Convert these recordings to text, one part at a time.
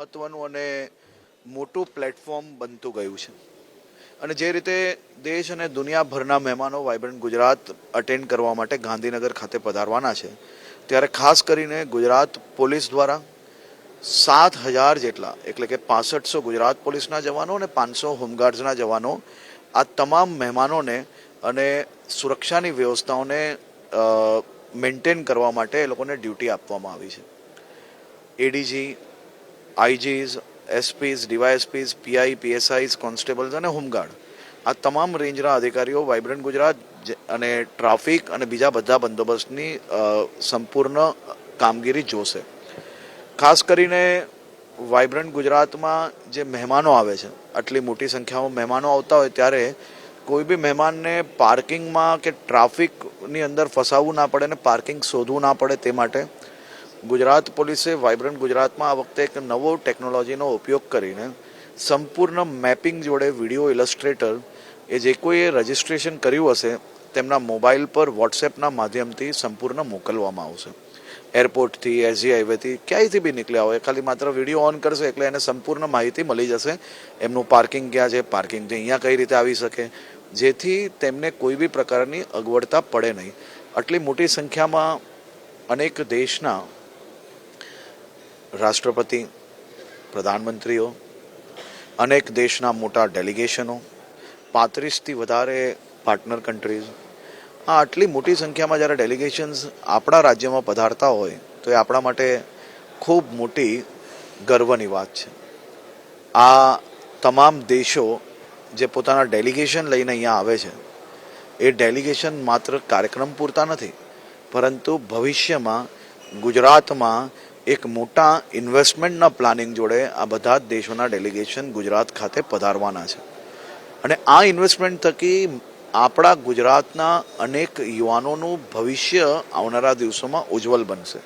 મહત્વનું અને મોટું પ્લેટફોર્મ બનતું ગયું છે. અને જે રીતે દેશ અને દુનિયાભરના મહેમાનો વાઇબ્રન્ટ ગુજરાત અટેન્ડ કરવા માટે ગાંધીનગર ખાતે પધારવાના છે, ત્યારે ખાસ કરીને ગુજરાત પોલીસ દ્વારા સાત હજાર જેટલા, એટલે કે પાસઠસો ગુજરાત પોલીસના જવાનો અને પાંચસો હોમગાર્ડ્સના જવાનો આ તમામ મહેમાનોને અને સુરક્ષાની વ્યવસ્થાઓને મેન્ટેન કરવા માટે એ લોકોને ડ્યુટી આપવામાં આવી છે. ADG IGs SPs DySPs PI PSIs constables અને હોમગાર્ડ. આ તમામ રેન્જના અધિકારીઓ વાઇબ્રન્ટ ગુજરાત અને ટ્રાફિક અને બીજા બધા બંદોબસ્તની સંપૂર્ણ કામગીરી જોશે. ખાસ કરીને વાઇબ્રન્ટ ગુજરાતમાં જે મહેમાનો આવે છે, આટલી મોટી સંખ્યામાં મહેમાનો આવતા હોય ત્યારે કોઈ બી મહેમાનને પાર્કિંગમાં કે ટ્રાફિકની અંદર ફસાવવું ના પડે ને પાર્કિંગ શોધવું ના પડે તે માટે ગુજરાત પોલીસે વાઇબ્રન્ટ ગુજરાતમાં આ વખતે એક નવો ટેકનોલોજીનો ઉપયોગ કરીને સંપૂર્ણ મેપિંગ જોડે વીડિયો ઇલસ્ટ્રેટર એ જે કોઈએ રજિસ્ટ્રેશન કર્યું હશે તેમના મોબાઈલ પર વોટ્સએપના માધ્યમથી સંપૂર્ણ મોકલવામાં આવશે. એરપોર્ટથી, એસજી હાઈવેથી ક્યાંયથી બી નીકળ્યા હોય, ખાલી માત્ર વીડિયો ઓન કરશે એટલે એને સંપૂર્ણ માહિતી મળી જશે. એમનું પાર્કિંગ ક્યાં છે પાર્કિંગથી અહીંયા કઈ રીતે આવી શકે, જેથી તેમને કોઈ બી પ્રકારની અગવડતા પડે નહીં. આટલી મોટી સંખ્યામાં અનેક દેશના રાષ્ટ્રપતિ, પ્રધાનમંત્રીઓ, અનેક દેશના મોટા ડેલિગેશનો, પાંત્રીસથી વધારે પાર્ટનર કન્ટ્રીઝ આ આટલી મોટી સંખ્યામાં જ્યારે ડેલિગેશન્સ આપણા રાજ્યમાં પધારતા હોય, તો એ આપણા માટે ખૂબ મોટી ગર્વની વાત છે. આ તમામ દેશો જે પોતાના ડેલિગેશન લઈને અહીંયા આવે છે, એ ડેલિગેશન માત્ર કાર્યક્રમ પૂરતા નથી, પરંતુ ભવિષ્યમાં ગુજરાતમાં એક મોટા ઇન્વેસ્ટમેન્ટના પ્લાનિંગ જોડે આ બધા જ દેશોના ડેલિગેશન ગુજરાત ખાતે પધારવાના છે. અને આ ઇન્વેસ્ટમેન્ટ થકી આપણા ગુજરાતના અનેક યુવાનોનું ભવિષ્ય આવનારા દિવસોમાં ઉજ્જવલ બનશે.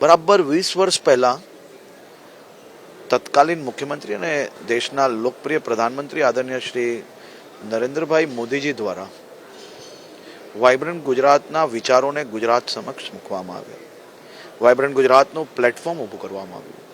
બરાબર વીસ વર્ષ પહેલાં તત્કાલીન મુખ્યમંત્રી અને દેશના લોકપ્રિય પ્રધાનમંત્રી આદરણીય શ્રી નરેન્દ્રભાઈ મોદીજી દ્વારા વાઇબ્રન્ટ ગુજરાતના વિચારોને ગુજરાત સમક્ષ મૂકવામાં આવ્યા. વાઇબ્રન્ટ ગુજરાતનું પ્લેટફોર્મ ઊભું કરવામાં આવ્યું.